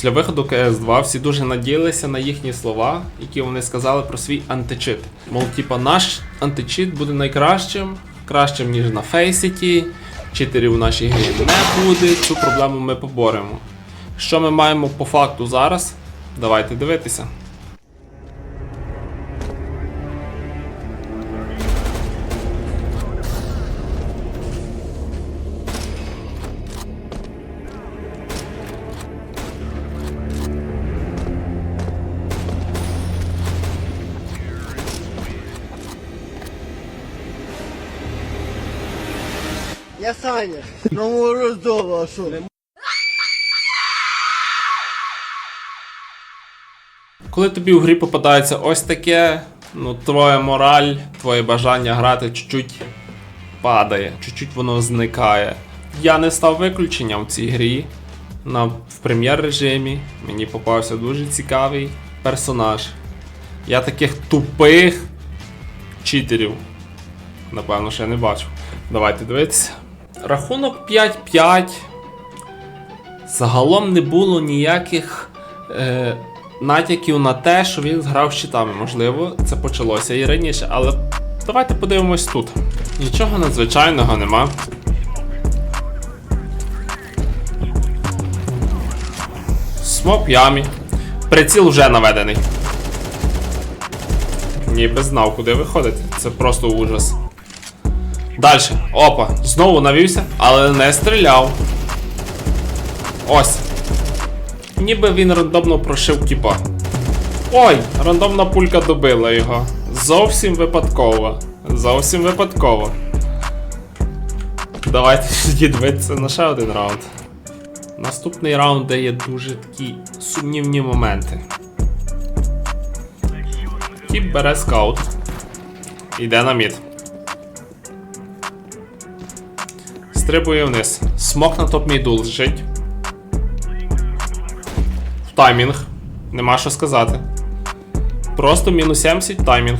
Після виходу КС2 всі дуже надіялися на їхні слова, які вони сказали про свій античит. Мол, типа, наш античит буде найкращим, кращим, ніж на Фейсіті, читерів у нашій грі не буде, цю проблему ми поборемо. Що ми маємо по факту зараз? Давайте дивитися. Я Саня. Ну роздола, а що? Коли тобі в грі попадається ось таке, ну твоя мораль, твоє бажання грати чуть-чуть падає, чуть-чуть воно зникає. Я не став виключенням в цій грі. На, в прем'єр режимі мені попався дуже цікавий персонаж. Я таких тупих читерів, напевно, ще не бачив. Давайте дивитися. Рахунок 5-5. Загалом не було ніяких е, натяків на те, що він грав щитами. Можливо, це почалося і раніше, але давайте подивимось тут. Нічого надзвичайного нема. Смок ямі. Приціл вже наведений. Ніби знав, куди виходити. Це просто ужас. Далі. Опа, знову навівся, але не стріляв. Ось. Ніби він рандомно прошив тіпа. Ой, рандомна пулька добила його. Зовсім випадково. Зовсім випадково. Давайте дивитися на ще один раунд. Наступний раунд дає дуже такі сумнівні моменти. Тіп бере скаут. Йде на мід. Стрибує вниз. Смок на топ міду лежить. В таймінг. Нема що сказати. Просто мінус 70 таймінг.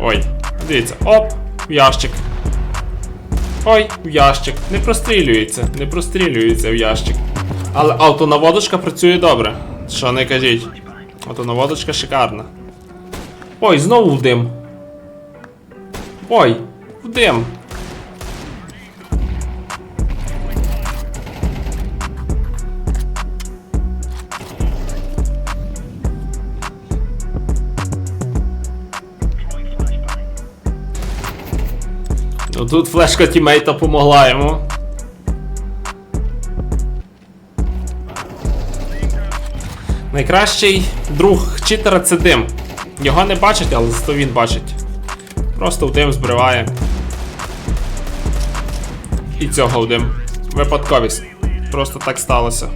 Ой, дивіться, оп, в ящик. Ой, в ящик. Не прострілюється, не прострілюється в ящик. Але автонаводочка працює добре. Що не кажіть. Автонаводочка шикарна. Ой, знову в дим. Ой, в дим. Ну тут флешка тімейта помогла йому. Найкращий друг читера це дим. Його не бачить, але зато він бачить. Просто в дим збриває. І цього в. Випадковість. Просто так сталося.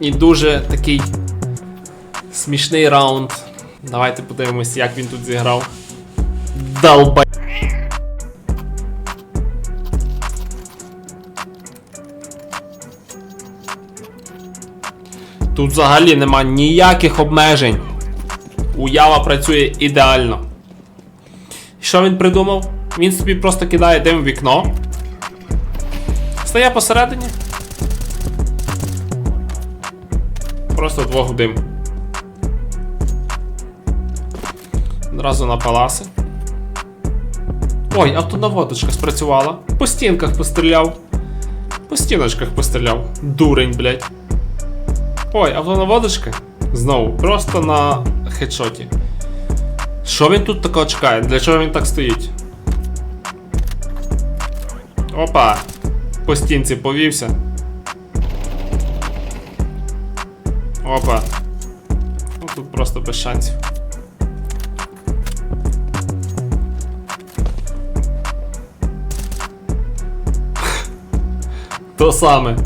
І дуже такий смішний раунд. Давайте подивимось, як він тут зіграв. Долба. Тут взагалі нема ніяких обмежень. Уява працює ідеально. Що він придумав? Він собі просто кидає дим в вікно. Стає посередині. Просто двох дим. Одразу на паласи. Ой, автонаводочка спрацювала. По стінках постріляв. По стіночках постріляв. Дурень, блядь. Ой, автонаводочка? Знову, просто на хедшоті. Що він тут такого чекає? Для чого він так стоїть? Опа! По стінці повівся. Опа. Ну тут просто без шансів. То саме.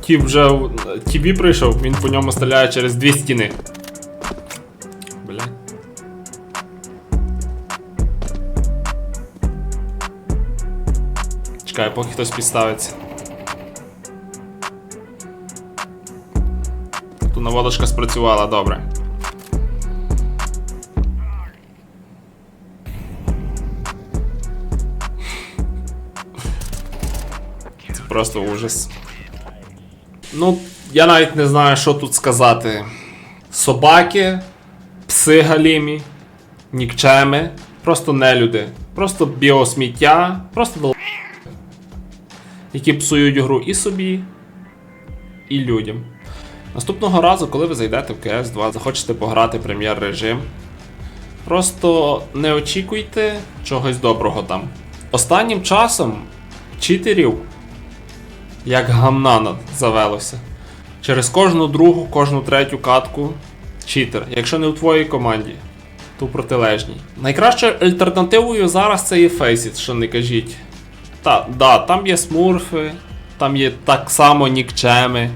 Тіп вже в- Тібі прийшов, він по ньому стріляє через дві стіни. Чекай, поки хтось підставиться. Тут наводочка спрацювала, добре. Це Просто ужас. Ну, я навіть не знаю, що тут сказати. Собаки, пси галімі, нікчеми, просто нелюди, просто біосміття, просто дол... які псують гру і собі, і людям. Наступного разу, коли ви зайдете в cs 2 захочете пограти прем'єр режим, просто не очікуйте чогось доброго там. Останнім часом читерів як гамна завелося. Через кожну другу, кожну третю катку читер. Якщо не у твоїй команді, то у протилежній. Найкращою альтернативою зараз це є Faceit, що не кажіть. Та, да, там є смурфи, там є так само нікчеми.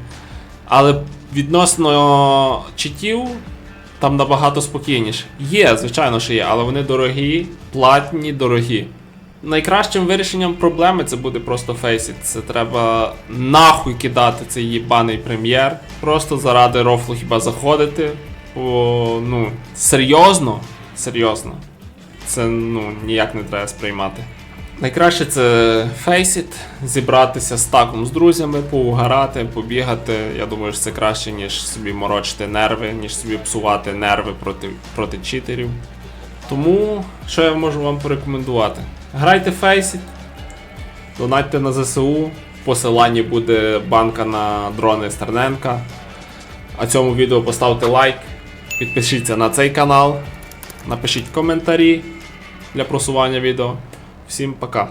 Але відносно читів там набагато спокійніше. Є, звичайно, що є, але вони дорогі, платні, дорогі. Найкращим вирішенням проблеми це буде просто Faceit. Це треба нахуй кидати цей їбаний прем'єр. Просто заради рофлу хіба заходити. Бо, ну, серйозно, серйозно. Це ну, ніяк не треба сприймати. Найкраще це Faceit, зібратися з таком з друзями, поугарати, побігати. Я думаю, що це краще, ніж собі морочити нерви, ніж собі псувати нерви проти, проти читерів. Тому що я можу вам порекомендувати? Грайте Faceit, донатьте на ЗСУ, в посиланні буде банка на дрони Стерненка. А цьому відео поставте лайк, підпишіться на цей канал, напишіть коментарі для просування відео. Всім пока!